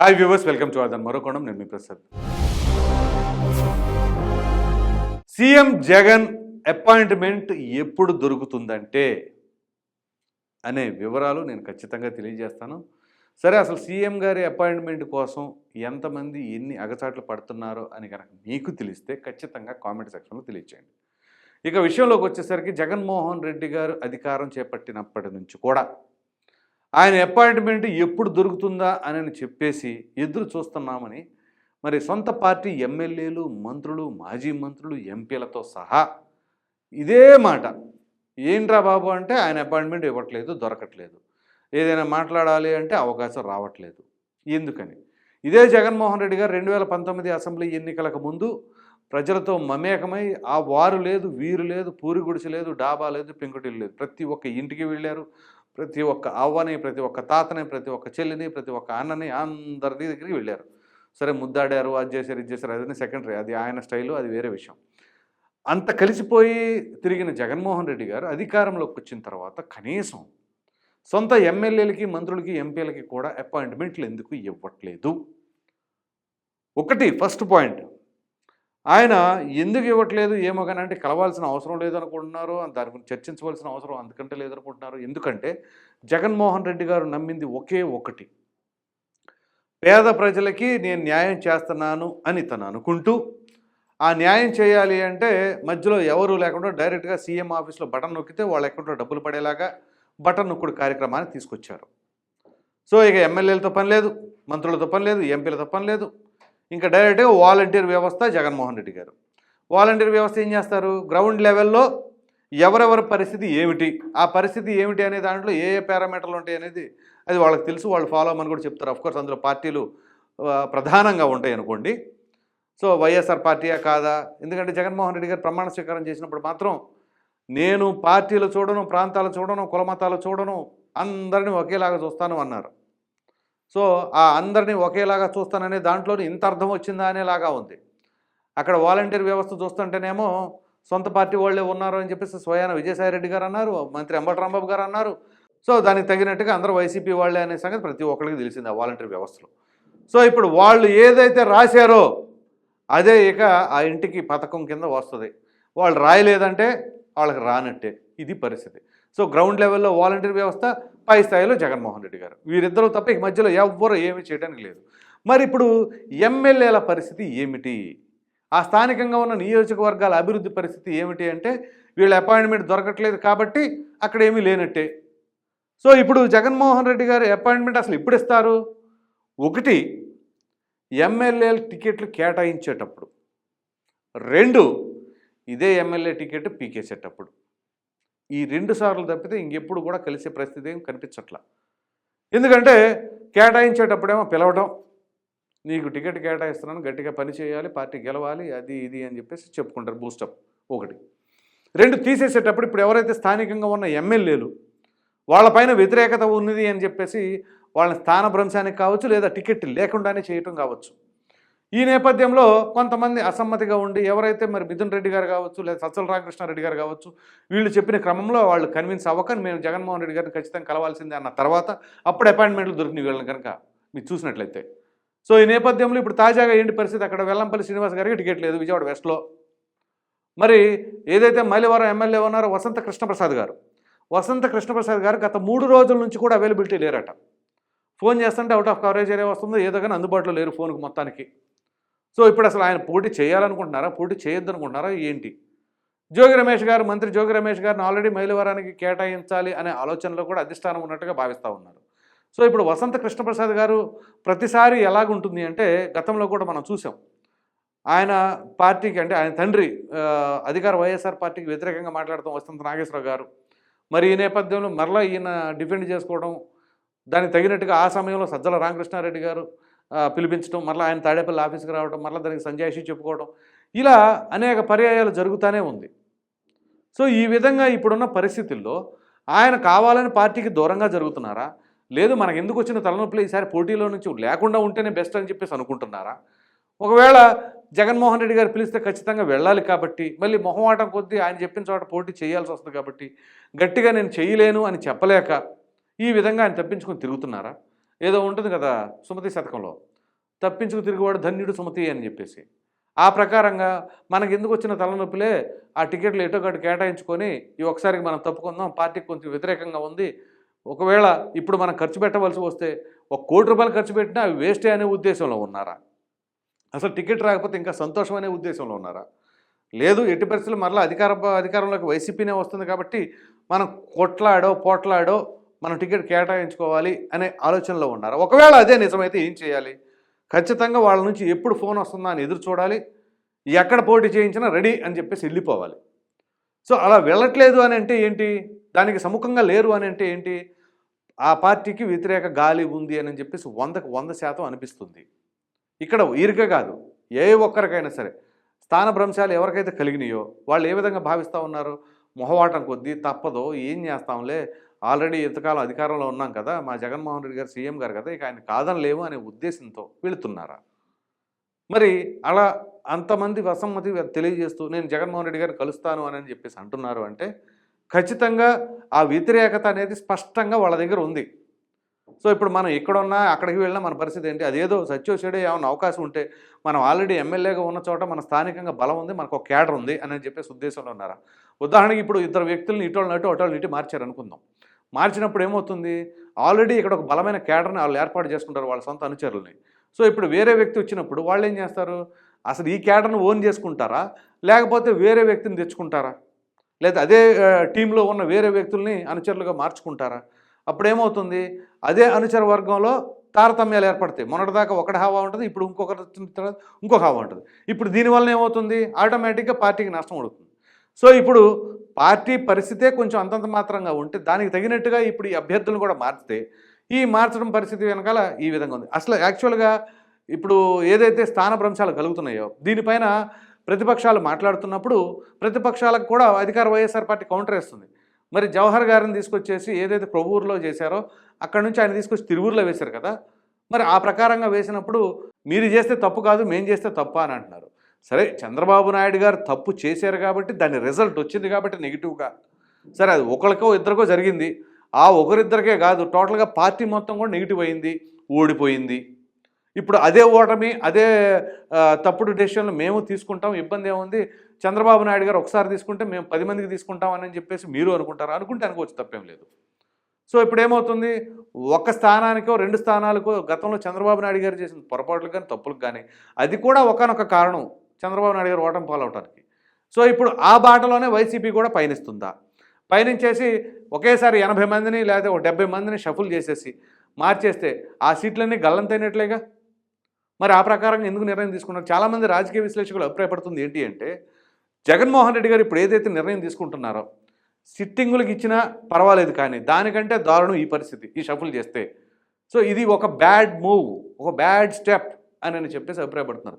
Hi viewers welcome to అదన్ మరోకోణం నేను మీ ప్రసాద్ సీఎం జగన్ అపాయింట్మెంట్ ఎప్పుడు దొరుకుతుందంటే అనే వివరాలు నేను ఖచ్చితంగా తెలియజేస్తాను. సరే అసలు సీఎం గారి అపాయింట్మెంట్ కోసం ఎంతమంది ఎన్ని అగచాట్లు పడుతున్నారో అని కనుక మీకు తెలిస్తే ఖచ్చితంగా కామెంట్ సెక్షన్లో తెలియచేయండి. ఇక విషయంలోకి వచ్చేసరికి జగన్మోహన్ రెడ్డి గారు అధికారం చేపట్టినప్పటి నుంచి కూడా ఆయన అపాయింట్మెంట్ ఎప్పుడు దొరుకుతుందా అని చెప్పేసి ఎదురు చూస్తున్నామని మరి సొంత పార్టీ ఎమ్మెల్యేలు మంత్రులు మాజీ మంత్రులు ఎంపీలతో సహా ఇదే మాట. ఏంట్రా బాబు అంటే ఆయన అపాయింట్మెంట్ ఇవ్వట్లేదు దొరకట్లేదు. ఏదైనా మాట్లాడాలి అంటే అవకాశం రావట్లేదు. ఎందుకని? ఇదే జగన్మోహన్ రెడ్డి గారు రెండు వేల పంతొమ్మిది అసెంబ్లీ ఎన్నికలకు ముందు ప్రజలతో మమేకమై ఆ వారు లేదు వీరు లేదు పూరి గుడిసె లేదు డాబా లేదు పెంకుటిల్లు లేదు. ప్రతి ఒక్క ఇంటికి వెళ్ళారు. ప్రతి ఒక్క అవ్వని ప్రతి ఒక్క తాతని ప్రతి ఒక్క చెల్లిని ప్రతి ఒక్క అన్నని అందరి దగ్గరికి వెళ్ళారు. సరే ముద్దాడారు అది చేశారు ఇది చేశారు అది సెకండరీ అది ఆయన స్టైలు అది వేరే విషయం. అంత కలిసిపోయి తిరిగిన జగన్మోహన్ రెడ్డి గారు అధికారంలోకి వచ్చిన తర్వాత కనీసం సొంత ఎమ్మెల్యేలకి మంత్రులకి ఎంపీలకి కూడా అపాయింట్మెంట్లు ఎందుకు ఇవ్వట్లేదు? ఒకటి ఫస్ట్ పాయింట్ ఆయన ఎందుకు ఇవ్వట్లేదు ఏమో కానీ అంటే కలవాల్సిన అవసరం లేదనుకుంటున్నారు దాని గురించి చర్చించవలసిన అవసరం అందుకంటే లేదనుకుంటున్నారు. ఎందుకంటే జగన్మోహన్ రెడ్డి గారు నమ్మింది ఒకే ఒకటి. పేద ప్రజలకి నేను న్యాయం చేస్తున్నాను అని తను అనుకుంటూ ఆ న్యాయం చేయాలి అంటే మధ్యలో ఎవరు లేకుండా డైరెక్ట్గా సీఎం ఆఫీస్లో బటన్ నొక్కితే వాళ్ళ అకౌంట్లో డబ్బులు పడేలాగా బటన్ నొక్కుడు కార్యక్రమాన్ని తీసుకొచ్చారు. సో ఇక ఎమ్మెల్యేలతో పని లేదు మంత్రులతో పని లేదు ఎంపీలతో పని లేదు. ఇంకా డైరెక్ట్గా వాలంటీర్ వ్యవస్థ జగన్మోహన్ రెడ్డి గారు. వాలంటీర్ వ్యవస్థ ఏం చేస్తారు? గ్రౌండ్ లెవెల్లో ఎవరెవరి పరిస్థితి ఏమిటి? ఆ పరిస్థితి ఏమిటి అనే దాంట్లో ఏ ఏ పారామీటర్లు ఉంటాయి అనేది అది వాళ్ళకి తెలుసు వాళ్ళు ఫాలో అవ్వమని కూడా చెప్తారు. అఫ్కోర్స్ అందులో పార్టీలు ప్రధానంగా ఉంటాయి అనుకోండి. సో వైఎస్ఆర్ పార్టీయా కాదా? ఎందుకంటే జగన్మోహన్ రెడ్డి గారు ప్రమాణ స్వీకారం చేసినప్పుడు మాత్రం నేను పార్టీలు చూడను ప్రాంతాలు చూడను కులమతాలు చూడను అందరినీ ఒకేలాగా చూస్తాను అన్నారు. సో ఆ అందరినీ ఒకేలాగా చూస్తాననే దాంట్లో ఇంత అర్థం వచ్చిందా అనేలాగా ఉంది. అక్కడ వాలంటీర్ వ్యవస్థ చూస్తుంటేనేమో సొంత పార్టీ వాళ్ళే ఉన్నారు అని చెప్పేసి స్వయాన విజయసాయి రెడ్డి గారు అన్నారు మంత్రి అంబటరాంబాబు గారు అన్నారు. సో దానికి తగినట్టుగా అందరూ వైసీపీ వాళ్ళే అనే సంగతి ప్రతి ఒక్కరికి తెలిసింది ఆ వాలంటీర్ వ్యవస్థలో. సో ఇప్పుడు వాళ్ళు ఏదైతే రాశారో అదే ఇక ఆ ఇంటికి పథకం కింద వస్తుంది. వాళ్ళు రాయలేదంటే వాళ్ళకి రానట్టే. ఇది పరిస్థితి. సో గ్రౌండ్ లెవెల్లో వాలంటీర్ వ్యవస్థ పై స్థాయిలో జగన్మోహన్ రెడ్డి గారు. వీరిద్దరూ తప్ప ఈ మధ్యలో ఎవ్వరూ ఏమీ చేయడానికి లేదు. మరి ఇప్పుడు ఎమ్మెల్యేల పరిస్థితి ఏమిటి? ఆ స్థానికంగా ఉన్న నియోజకవర్గాల అభివృద్ధి పరిస్థితి ఏమిటి అంటే వీళ్ళ అపాయింట్మెంట్ దొరకట్లేదు కాబట్టి అక్కడ ఏమీ లేనట్టే. సో ఇప్పుడు జగన్మోహన్ రెడ్డి గారు అపాయింట్మెంట్ అసలు ఎప్పుడు ఇస్తారు? ఒకటి ఎమ్మెల్యేల టికెట్లు కేటాయించేటప్పుడు. రెండు ఇదే ఎమ్మెల్యే టికెట్ పీకేసేటప్పుడు. ఈ రెండు సార్లు తప్పితే ఇంకెప్పుడు కూడా కలిసే పరిస్థితి ఏం కనిపించట్లా. ఎందుకంటే కేటాయించేటప్పుడేమో పిలవడం నీకు టికెట్ కేటాయిస్తున్నాను గట్టిగా పని చేయాలి పార్టీ గెలవాలి అది ఇది అని చెప్పేసి చెప్పుకుంటారు బూస్టప్ ఒకటి. రెండు తీసేసేటప్పుడు ఇప్పుడు ఎవరైతే స్థానికంగా ఉన్న ఎమ్మెల్యేలు వాళ్ళపైన వ్యతిరేకత ఉన్నది అని చెప్పేసి వాళ్ళని స్థానభ్రంశానికి కావచ్చు లేదా టికెట్ లేకుండానే చేయటం కావచ్చు. ఈ నేపథ్యంలో కొంతమంది అసమ్మతిగా ఉండి ఎవరైతే మరి మిథున్ రెడ్డి గారు కావచ్చు లేదా సత్సల రామకృష్ణారెడ్డి గారు కావచ్చు వీళ్ళు చెప్పిన క్రమంలో వాళ్ళు కన్విన్స్ అవ్వక మేము జగన్మోహన్ రెడ్డి గారిని ఖచ్చితంగా కలవాల్సిందే అన్న తర్వాత అప్పుడు అపాయింట్మెంట్లు దొరికినాయి వీళ్ళని కనుక మీరు చూసినట్లయితే. సో ఈ నేపథ్యంలో ఇప్పుడు తాజాగా ఏంటి పరిస్థితి? అక్కడ వెల్లంపల్లి శ్రీనివాస్ గారికి టికెట్ లేదు విజయవాడ వెస్ట్లో. మరి ఏదైతే మైలవరం ఎమ్మెల్యే ఉన్నారో వసంత కృష్ణప్రసాద్ గారు. వసంత కృష్ణప్రసాద్ గారు గత మూడు రోజుల నుంచి కూడా అవైలబిలిటీ లేరట. ఫోన్ చేస్తుంటే అవుట్ ఆఫ్ కవరేజ్ ఏరియా వస్తుందో ఏదో కానీ అందుబాటులో లేరు ఫోన్కి మొత్తానికి. సో ఇప్పుడు అసలు ఆయన పోటీ చేయాలనుకుంటున్నారా? పోటీ చేయొద్దనుకుంటున్నారా? ఏంటి? జోగి రమేష్ గారు మంత్రి జోగి రమేష్ గారిని ఆల్రెడీ మైలవరానికి కేటాయించాలి అనే ఆలోచనలో కూడా అధిష్టానం ఉన్నట్టుగా భావిస్తూ ఉన్నారు. సో ఇప్పుడు వసంత కృష్ణప్రసాద్ గారు ప్రతిసారి ఎలాగుంటుంది అంటే గతంలో కూడా మనం చూసాం. ఆయన పార్టీకి అంటే ఆయన తండ్రి అధికార వైఎస్ఆర్ పార్టీకి వ్యతిరేకంగా మాట్లాడతాం వసంత నాగేశ్వరరావు గారు. మరి ఈ నేపథ్యంలో మరలా ఈయన డిఫెండ్ చేసుకోవడం దానికి తగినట్టుగా ఆ సమయంలో సజ్జల రామకృష్ణారెడ్డి గారు పిలిపించడం మళ్ళీ ఆయన తాడేపల్లి ఆఫీస్కి రావడం మళ్ళీ దానికి సంజాయిషి చెప్పుకోవడం ఇలా అనేక పర్యాయాలు జరుగుతూనే ఉంది. సో ఈ విధంగా ఇప్పుడున్న పరిస్థితుల్లో ఆయన కావాలని పార్టీకి దూరంగా జరుగుతున్నారా? లేదు మనకు ఎందుకు వచ్చిన తలనొప్పులు ఈసారి పోటీలో నుంచి లేకుండా ఉంటేనే బెస్ట్ అని చెప్పేసి అనుకుంటున్నారా? ఒకవేళ జగన్మోహన్ రెడ్డి గారు పిలిస్తే ఖచ్చితంగా వెళ్ళాలి కాబట్టి మళ్ళీ మొహమాటం కొద్దీ ఆయన చెప్పిన చోట పోటీ చేయాల్సి వస్తుంది కాబట్టి గట్టిగా నేను చేయలేను అని చెప్పలేక ఈ విధంగా ఆయన తప్పించుకొని తిరుగుతున్నారా? ఏదో ఉంటుంది కదా సుమతి శతకంలో. తప్పించుకు తిరిగివాడు ధన్యుడు సుమతి అని చెప్పేసి. ఆ ప్రకారంగా మనకి ఎందుకు వచ్చిన తలనొప్పిలే? ఆ టికెట్లు ఎటో గటు కేటాయించుకొని ఈ ఒకసారికి మనం తప్పుకుందాం పార్టీకి కొంచెం వ్యతిరేకంగా ఉంది. ఒకవేళ ఇప్పుడు మనం ఖర్చు పెట్టవలసి వస్తే ఒక కోటి రూపాయలు ఖర్చు పెట్టినా అవి వేస్టే అనే ఉద్దేశంలో ఉన్నారా? అసలు టికెట్ రాకపోతే ఇంకా సంతోషం అనే ఉద్దేశంలో ఉన్నారా? లేదు ఎట్టి పరిస్థితులు మరలా అధికార అధికారంలోకి వైసీపీనే వస్తుంది కాబట్టి మనం కొట్లాడో పోట్లాడో మనం టికెట్ కేటాయించుకోవాలి అనే ఆలోచనలో ఉన్నారు. ఒకవేళ అదే నిజమైతే ఏం చేయాలి? ఖచ్చితంగా వాళ్ళ నుంచి ఎప్పుడు ఫోన్ వస్తుందా అని ఎదురు చూడాలి. ఎక్కడ పోటీ చేయించినా రెడీ అని చెప్పేసి వెళ్ళిపోవాలి. సో అలా వెళ్ళట్లేదు అని అంటే ఏంటి? దానికి సముఖంగా లేరు అని అంటే ఏంటి? ఆ పార్టీకి వ్యతిరేక గాలి ఉంది అని చెప్పేసి వందకు వంద శాతం అనిపిస్తుంది. ఇక్కడ ఈరిక కాదు. ఏ ఒక్కరికైనా సరే. స్థానభ్రంశాలు ఎవరికైతే కలిగినాయో వాళ్ళు ఏ విధంగా భావిస్తూ ఉన్నారు? మొహవాటం కొద్దీ తప్పదో ఏం చేస్తాంలే? ఆల్రెడీ ఇంతకాలం అధికారంలో ఉన్నాం కదా మా జగన్మోహన్ రెడ్డి గారు సీఎం గారు కదా ఇక ఆయన కాదనలేము అనే ఉద్దేశంతో వెళుతున్నారా? మరి అలా అంతమంది అసమ్మతి తెలియజేస్తూ నేను జగన్మోహన్ రెడ్డి గారిని కలుస్తాను అని చెప్పేసి అంటున్నారు అంటే ఖచ్చితంగా ఆ వ్యతిరేకత అనేది స్పష్టంగా వాళ్ళ దగ్గర ఉంది. సో ఇప్పుడు మనం ఎక్కడున్నా అక్కడికి వెళ్ళినా మన పరిస్థితి ఏంటి? అదేదో సత్యోషడే ఏమైనా అవకాశం ఉంటే మనం ఆల్రెడీ ఎమ్మెల్యేగా ఉన్న చోట మన స్థానికంగా బలం ఉంది మనకు ఒక క్యాడర్ ఉంది అని చెప్పేసి ఉద్దేశంలో ఉన్నారా? ఉదాహరణకి ఇప్పుడు ఇద్దరు వ్యక్తులను ఇటోళ్ళని అటు అటోళ్ళని ఇటు మార్చారు అనుకుందాం మార్చినప్పుడు ఏమవుతుంది? ఆల్రెడీ ఇక్కడ ఒక బలమైన క్యాడర్ని వాళ్ళు ఏర్పాటు చేసుకుంటారు వాళ్ళ సొంత అనుచరుల్ని. సో ఇప్పుడు వేరే వ్యక్తి వచ్చినప్పుడు వాళ్ళు ఏం చేస్తారు? అసలు ఈ కేడర్ను ఓన్ చేసుకుంటారా? లేకపోతే వేరే వ్యక్తిని తెచ్చుకుంటారా? లేదా అదే టీంలో ఉన్న వేరే వ్యక్తుల్ని అనుచరులుగా మార్చుకుంటారా? అప్పుడు ఏమవుతుంది అదే అనుచర వర్గంలో తారతమ్యాలు ఏర్పడతాయి. మొన్నటిదాకా ఒకటి హావా ఉంటుంది ఇప్పుడు ఇంకొకటి వచ్చిన తర్వాత ఇంకొక హావా ఉంటుంది. ఇప్పుడు దీనివల్ల ఏమవుతుంది? ఆటోమేటిక్గా పార్టీకి నష్టం అవుతుంది సో ఇప్పుడు పార్టీ పరిస్థితే కొంచెం అంతంత మాత్రంగా ఉంటే దానికి తగినట్టుగా ఇప్పుడు ఈ అభ్యర్థులను కూడా మార్చితే ఈ మార్చడం పరిస్థితి వెనకాల ఈ విధంగా ఉంది. అసలు యాక్చువల్గా ఇప్పుడు ఏదైతే స్థాన భ్రంశాలు కలుగుతున్నాయో దీనిపైన ప్రతిపక్షాలు మాట్లాడుతున్నప్పుడు ప్రతిపక్షాలకు కూడా అధికార వైఎస్ఆర్ పార్టీ కౌంటర్ వేస్తుంది. మరి జవహర్ గారిని తీసుకొచ్చేసి ఏదైతే ప్రభువులో చేశారో అక్కడ నుంచి ఆయన తీసుకొచ్చి తిరువురులో వేశారు కదా మరి ఆ ప్రకారంగా వేసినప్పుడు మీరు చేస్తే తప్పు కాదు మేము చేస్తే తప్ప అని అంటున్నారు. సరే చంద్రబాబు నాయుడు గారు తప్పు చేశారు కాబట్టి దాని రిజల్ట్ వచ్చింది కాబట్టి నెగిటివ్గా. సరే అది ఒకరికో ఇద్దరికో జరిగింది. ఆ ఒకరిద్దరికే కాదు టోటల్గా పార్టీ మొత్తం కూడా నెగిటివ్ అయింది ఓడిపోయింది. ఇప్పుడు అదే ఓటమి అదే తప్పుడు డెసిషన్లు మేము తీసుకుంటాం ఇబ్బంది ఏముంది? చంద్రబాబు నాయుడు గారు ఒకసారి తీసుకుంటే మేము పది మందికి తీసుకుంటాం అని చెప్పేసి మీరు అనుకుంటారు? అనుకుంటే అనుకోవచ్చు తప్పేం లేదు. సో ఇప్పుడు ఏమవుతుంది? ఒక స్థానానికో రెండు స్థానాలకో గతంలో చంద్రబాబు నాయుడు గారు చేసిన పొరపాట్లకు కానీ తప్పులకు కానీ అది కూడా ఒకనొక కారణం. చంద్రబాబు నాయుడు గారు ఓటమి పాలవటానికి. సో ఇప్పుడు ఆ బాటలోనే వైసీపీ కూడా పయనిస్తుందా? పయనించేసి ఒకేసారి ఎనభై మందిని లేదా ఒక డెబ్బై మందిని షఫుల్ చేసేసి మార్చేస్తే ఆ సీట్లన్నీ గల్లంతైనట్లేగా మరి ఆ ప్రకారంగా ఎందుకు నిర్ణయం తీసుకున్నారు? చాలామంది రాజకీయ విశ్లేషకులు అభిప్రాయపడుతుంది ఏంటి అంటే జగన్మోహన్ రెడ్డి గారు ఇప్పుడు ఏదైతే నిర్ణయం తీసుకుంటున్నారో సిట్టింగులకు ఇచ్చినా పర్వాలేదు కానీ దానికంటే దారుణం ఈ పరిస్థితి ఈ షఫుల్ చేస్తే. సో ఇది ఒక బ్యాడ్ మూవ్ ఒక బ్యాడ్ స్టెప్. అని అని చెప్పేసి అభిప్రాయపడుతున్నారు.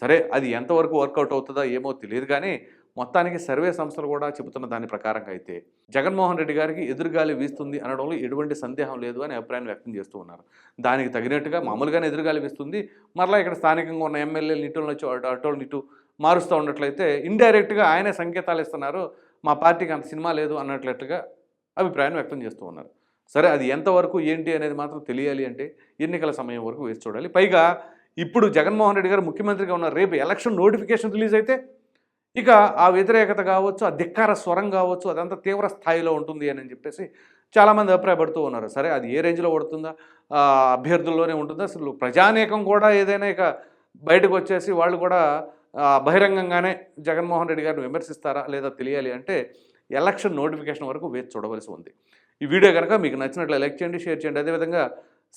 సరే అది ఎంతవరకు వర్కౌట్ అవుతుందో ఏమో తెలియదు కానీ మొత్తానికి సర్వే సంస్థలు కూడా చెబుతున్న దాని ప్రకారంగా అయితే జగన్మోహన్ రెడ్డి గారికి ఎదురుగాలి వీస్తుంది అనడంలో ఎటువంటి సందేహం లేదు అని అభిప్రాయం వ్యక్తం చేస్తూ ఉన్నారు. దానికి తగినట్టుగా మామూలుగానే ఎదురుగాలి వీస్తుంది. మరలా ఇక్కడ స్థానికంగా ఉన్న ఎమ్మెల్యేలు ఇటుల నుంచి అటు అటోళ్ళు నిటు మారుస్తూ ఉన్నట్లయితే ఇండైరెక్ట్గా ఆయనే సంకేతాలు ఇస్తున్నారు. మా పార్టీకి అంత సినిమా లేదు అన్నట్లుగా అభిప్రాయం వ్యక్తం చేస్తూ ఉన్నారు. సరే అది ఎంతవరకు ఏంటి అనేది మాత్రం తెలియాలి అంటే ఎన్నికల సమయం వరకు వేసి చూడాలి. పైగా ఇప్పుడు జగన్మోహన్ రెడ్డి గారు ముఖ్యమంత్రిగా ఉన్న రేపు ఎలక్షన్ నోటిఫికేషన్ రిలీజ్ అయితే ఇక ఆ వ్యతిరేకత కావచ్చు ఆ ధిక్కార స్వరం కావచ్చు అదంతా తీవ్ర స్థాయిలో ఉంటుంది అని చెప్పేసి చాలామంది అభిప్రాయపడుతూ ఉన్నారు. సరే అది ఏ రేంజ్లో పడుతుందా? అభ్యర్థుల్లోనే ఉంటుందా? అసలు ప్రజానేకం కూడా ఏదైనా ఇక బయటకు వచ్చేసి వాళ్ళు కూడా బహిరంగంగానే జగన్మోహన్ రెడ్డి గారిని విమర్శిస్తారా లేదా తెలియాలి అంటే ఎలక్షన్ నోటిఫికేషన్ వరకు వేచి చూడవలసి ఉంది. ఈ వీడియో కనుక మీకు నచ్చినట్లు లైక్ చేయండి షేర్ చేయండి. అదేవిధంగా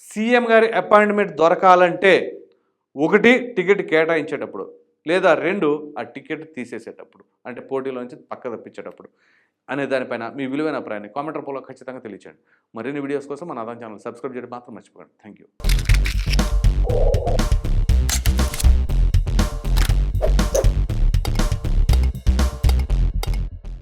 సీఎం గారి అపాయింట్మెంట్ దొరకాలంటే ఒకటి టికెట్ కేటాయించేటప్పుడు లేదా రెండు ఆ టికెట్ తీసేసేటప్పుడు అంటే పోటీలోంచి పక్క తప్పించేటప్పుడు అనే దానిపైన మీ విలువైన అభిప్రాయాన్ని కామెంట్ రూపంలో ఖచ్చితంగా తెలియచేయండి. మరిన్ని వీడియోస్ కోసం మన అదాన్ ఛానల్ సబ్స్క్రైబ్ చేయడం మాత్రం మర్చిపోకండి. Thank you